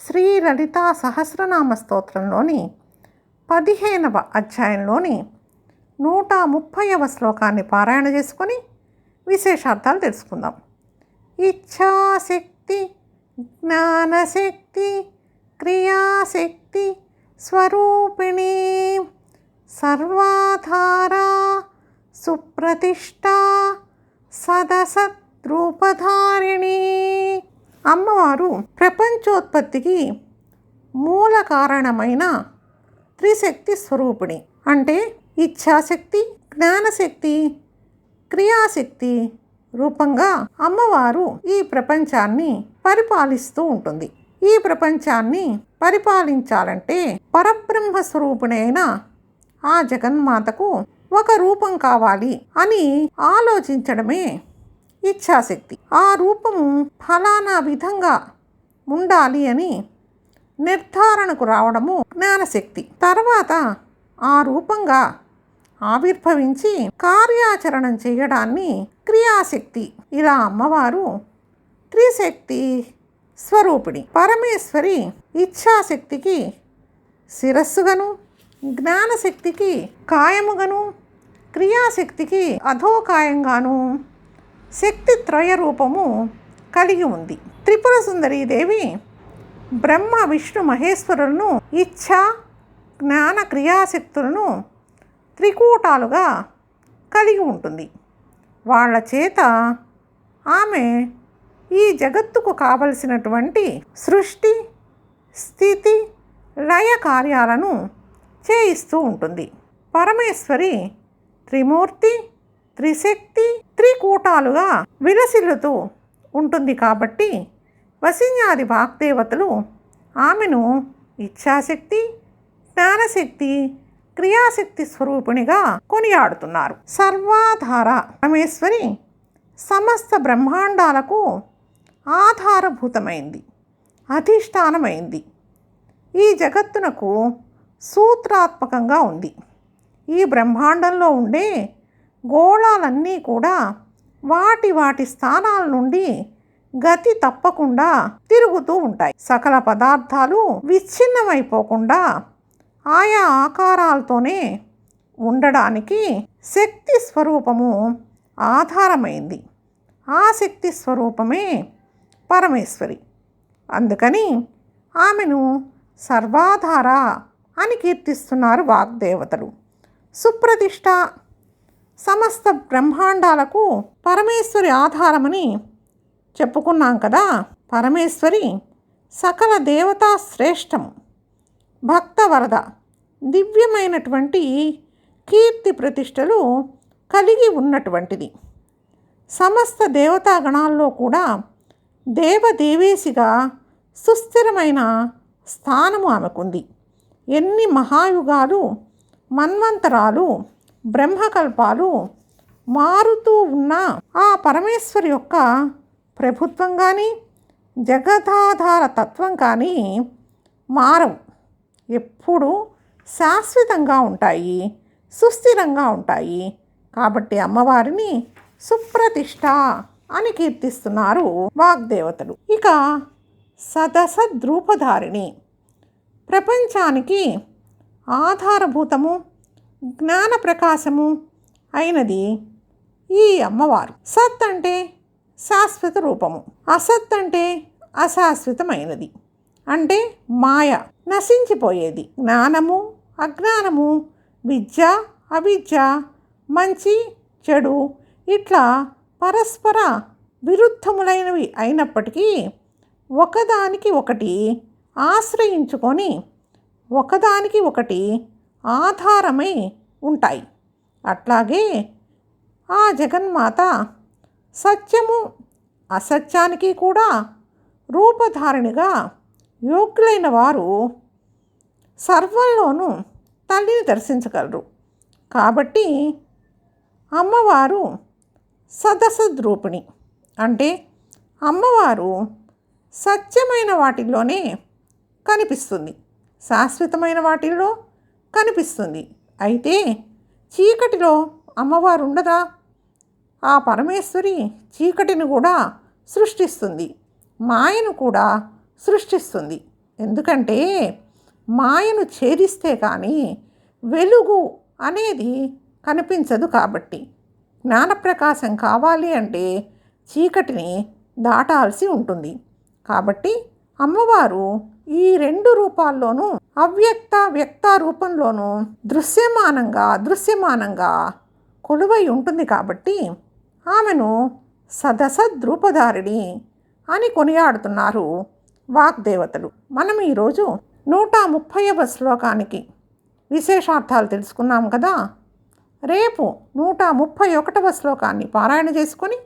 శ్రీ లలితా సహస్రనామ స్తోత్రంలోని పదిహేనవ అధ్యాయంలోని నూట ముప్పైవ శ్లోకాన్ని పారాయణ చేసుకొని విశేషార్థాలు తెలుసుకుందాం. ఇచ్ఛాశక్తి జ్ఞానశక్తి క్రియాశక్తి స్వరూపిణి సర్వాధార సుప్రతిష్ట సదసద్రూపధారిణి. అమ్మవారు ప్రపంచోత్పత్తికి మూల కారణమైన త్రిశక్తి స్వరూపిణి. అంటే ఇచ్ఛాశక్తి జ్ఞానశక్తి క్రియాశక్తి రూపంగా అమ్మవారు ఈ ప్రపంచాన్ని పరిపాలిస్తూ ఉంటుంది. ఈ ప్రపంచాన్ని పరిపాలించాలంటే పరబ్రహ్మ స్వరూపిణైన ఆ జగన్మాతకు ఒక రూపం కావాలి అని ఆలోచించడమే ఇచ్ఛాశక్తి. ఆ రూపము ఫలానా విధంగా ఉండాలి అని నిర్ధారణకు రావడము జ్ఞానశక్తి. తర్వాత ఆ రూపంగా ఆవిర్భవించి కార్యాచరణం చేయడాన్ని క్రియాశక్తి. ఇలా అమ్మవారు త్రిశక్తి స్వరూపిణి. పరమేశ్వరి ఇచ్ఛాశక్తికి శిరస్సుగను జ్ఞానశక్తికి కాయముగను క్రియాశక్తికి అధోకాయంగాను శక్తి త్రయ రూపము కలిగి ఉంది. త్రిపుర సుందరీదేవి బ్రహ్మ విష్ణు మహేశ్వరులను ఇచ్ఛ జ్ఞాన క్రియాశక్తులను త్రికూటాలుగా కలిగి ఉంటుంది. వాళ్ళ చేత ఆమె ఈ జగత్తుకు కావలసినటువంటి సృష్టి స్థితి లయ కార్యాలను చేయిస్తూ ఉంటుంది. పరమేశ్వరి త్రిమూర్తి త్రిశక్తి త్రికూటాలుగా విలసిల్లుతూ ఉంటుంది కాబట్టి వసిన్యాది వాగ్దేవతలు ఆమెను ఇచ్ఛాశక్తి జ్ఞానశక్తి క్రియాశక్తి స్వరూపిణిగా కొనియాడుతున్నారు. సర్వాధార పరమేశ్వరి సమస్త బ్రహ్మాండాలకు ఆధారభూతమైంది అధిష్టానమైంది. ఈ జగత్తునకు సూత్రాత్మకంగా ఉంది. ఈ బ్రహ్మాండంలో ఉండే గోళాలన్నీ కూడా వాటి వాటి స్థానాల నుండి గతి తప్పకుండా తిరుగుతూ ఉంటాయి. సకల పదార్థాలు విచ్ఛిన్నమైపోకుండా ఆయా ఆకారాలతోనే ఉండడానికి శక్తి స్వరూపము ఆధారమైంది. ఆ శక్తి స్వరూపమే పరమేశ్వరి. అందుకని ఆమెను సర్వాధార అని కీర్తిస్తున్నారు వాగ్దేవతలు. సుప్రతిష్ట సమస్త బ్రహ్మాండాలకు పరమేశ్వరి ఆధారమని చెప్పుకున్నాం కదా. పరమేశ్వరి సకల దేవతా శ్రేష్టము భక్తవరద దివ్యమైనటువంటి కీర్తి ప్రతిష్టలు కలిగి ఉన్నటువంటిది. సమస్త దేవతాగణాల్లో కూడా దేవదేవేశిగా సుస్థిరమైన స్థానము ఆమెకుంది. ఎన్ని మహాయుగాలు మన్వంతరాలు బ్రహ్మకల్పాలు మారుతూ ఉన్న ఆ పరమేశ్వరి యొక్క ప్రభుత్వం కానీ జగదాధార తత్వం కానీ మారవు. ఎప్పుడూ శాశ్వతంగా ఉంటాయి సుస్థిరంగా ఉంటాయి. కాబట్టి అమ్మవారిని సుప్రతిష్ట అని కీర్తిస్తున్నారు వాగ్దేవతలు. ఇక సదసద్రూపధారిణి. ప్రపంచానికి ఆధారభూతము జ్ఞాన ప్రకాశము అయినది ఈ అమ్మవారు. సత్ అంటే శాశ్వత రూపము అసత్ అంటే అశాశ్వతమైనది. అంటే మాయ నశించిపోయేది. జ్ఞానము అజ్ఞానము విద్య అవిద్య మంచి చెడు ఇట్లా పరస్పర విరుద్ధములైనవి అయినప్పటికీ ఒకదానికి ఒకటి ఆశ్రయించుకొని ఒకదానికి ఒకటి ఆధారమై ఉంటాయి. అట్లాగే ఆ జగన్మాత సత్యము అసత్యానికి కూడా రూపధారణిగా యోగ్యులైన వారు సర్వంలోనూ తల్లిని దర్శించగలరు. కాబట్టి అమ్మవారు సదసద్రూపిణి. అంటే అమ్మవారు సత్యమైన వాటిల్లోనే కనిపిస్తుంది. శాశ్వతమైన వాటిల్లో కనిపిస్తుంది. అయితే చీకటిలో అమ్మవారు ఉండదా ఆ పరమేశ్వరి చీకటిని కూడా సృష్టిస్తుంది. మాయను కూడా సృష్టిస్తుంది. ఎందుకంటే మాయను ఛేదిస్తే కానీ వెలుగు అనేది కనిపించదు కాబట్టి. జ్ఞానప్రకాశం కావాలి అంటే చీకటిని దాటాల్సి ఉంటుంది. కాబట్టి అమ్మవారు ఈ రెండు రూపాల్లోనూ అవ్యక్త వ్యక్త రూపంలోనూ దృశ్యమానంగా దృశ్యమానంగా కొలువై ఉంటుంది కాబట్టి ఆమెను సదసద్రూపధారిణి అని కొనియాడుతున్నారు వాగ్దేవతలు. మనం ఈరోజు నూట ముప్పైవ శ్లోకానికి విశేషార్థాలు తెలుసుకున్నాం కదా? రేపు నూట ముప్పై ఒకటవ శ్లోకాన్ని పారాయణ చేసుకొని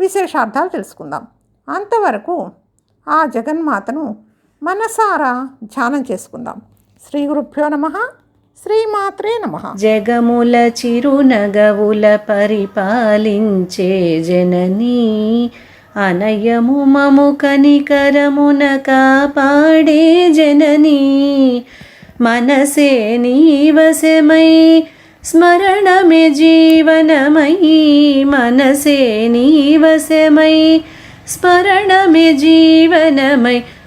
విశేషార్థాలు తెలుసుకుందాం. అంతవరకు ఆ జగన్మాతను మనసారా ధ్యానం చేసుకుందాం. శ్రీ గురుభ్యో నమ. శ్రీమాత్రే నమ. జగముల చిరునగవుల పరిపాలించే జననీ అనయము మము కనికరమున కాపాడే జననీ. మనసే నీవశమై స్మరణమే జీవనమై. మనసే నీవశమై స్మరణమే జీవనమై.